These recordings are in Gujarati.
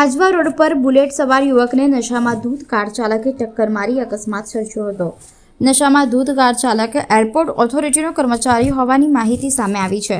આજવા રોડ પર બુલેટ સવાર યુવકને નશામાં દૂધ કાર ચાલકે ટક્કર મારી અકસ્માત સર્જ્યો હતો. નશામાં દૂધ કાર ચાલક એરપોર્ટ ઓથોરિટીનો કર્મચારી હોવાની માહિતી સામે આવી છે.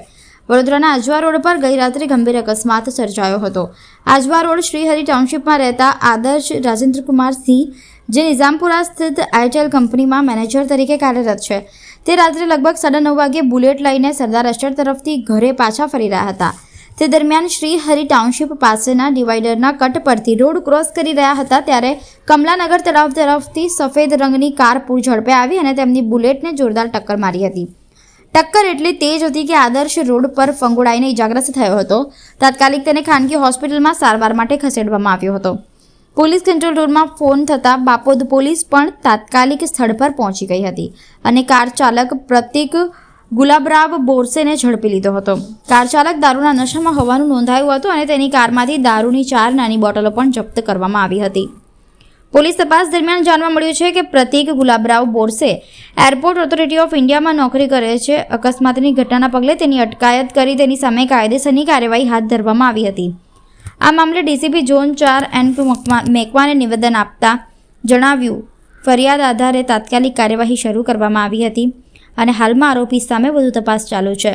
વડોદરાના આજવા રોડ પર ગઈ રાત્રે ગંભીર અકસ્માત સર્જાયો હતો. આજવા રોડ શ્રીહરિ ટાઉનશીપમાં રહેતા આદર્શ રાજેન્દ્રકુમાર સિંહ, જે નિઝામપુરા સ્થિત આઈટેલ કંપનીમાં મેનેજર તરીકે કાર્યરત છે, તે રાત્રે લગભગ સાડા નવ વાગ્યે બુલેટ લઈને સરદાર એસ્ટેટ તરફથી ઘરે પાછા ફરી રહ્યા હતા. તે દરમિયાન શ્રી હરિ ટાઉનશીપ પાસેના ડિવાઈડરના કટ પરથી રોડ ક્રોસ કરી રહ્યા હતા, ત્યારે કમલાનગર તળાવ તરફથી સફેદ રંગની કાર પૂર ઝડપે આવી અને તેમની બુલેટને જોરદાર ટક્કર મારી હતી. ટક્કર એટલી તેજ હતી કે આદર્શ રોડ પર ફંગોળાઈને ઇજાગ્રસ્ત થયો હતો. તાત્કાલિક તેને ખાનગી હોસ્પિટલમાં સારવાર માટે ખસેડવામાં આવ્યો હતો. પોલીસ કંટ્રોલ રૂમમાં ફોન થતાં બાપોદ પોલીસ પણ તાત્કાલિક સ્થળ પર પહોંચી ગઈ હતી અને કાર ચાલક પ્રતિક ગુલાબરાવ બોરસેને ઝડપી લીધો હતો. કાર ચાલક દારૂના નશામાં હોવાનું નોંધાયું હતું અને તેની કારમાંથી દારૂની ચાર નાની બોટલો પણ જપ્ત કરવામાં આવી હતી. પોલીસ તપાસ દરમિયાન જાણવા મળ્યું છે કે Pratik Gulabrao Borse airport authority of ઇન્ડિયામાં નોકરી કરે છે. અકસ્માતની ઘટનાના પગલે તેની અટકાયત કરી તેની સામે કાયદેસરની કાર્યવાહી હાથ ધરવામાં આવી હતી. આ મામલે ડીસીપી ઝોન ચાર એન પી મેકવાને નિવેદન આપતા જણાવ્યું, ફરિયાદ આધારે તાત્કાલિક કાર્યવાહી શરૂ કરવામાં આવી હતી. અને હાલમાં આરોપી સામે વધુ તપાસ ચાલુ છે.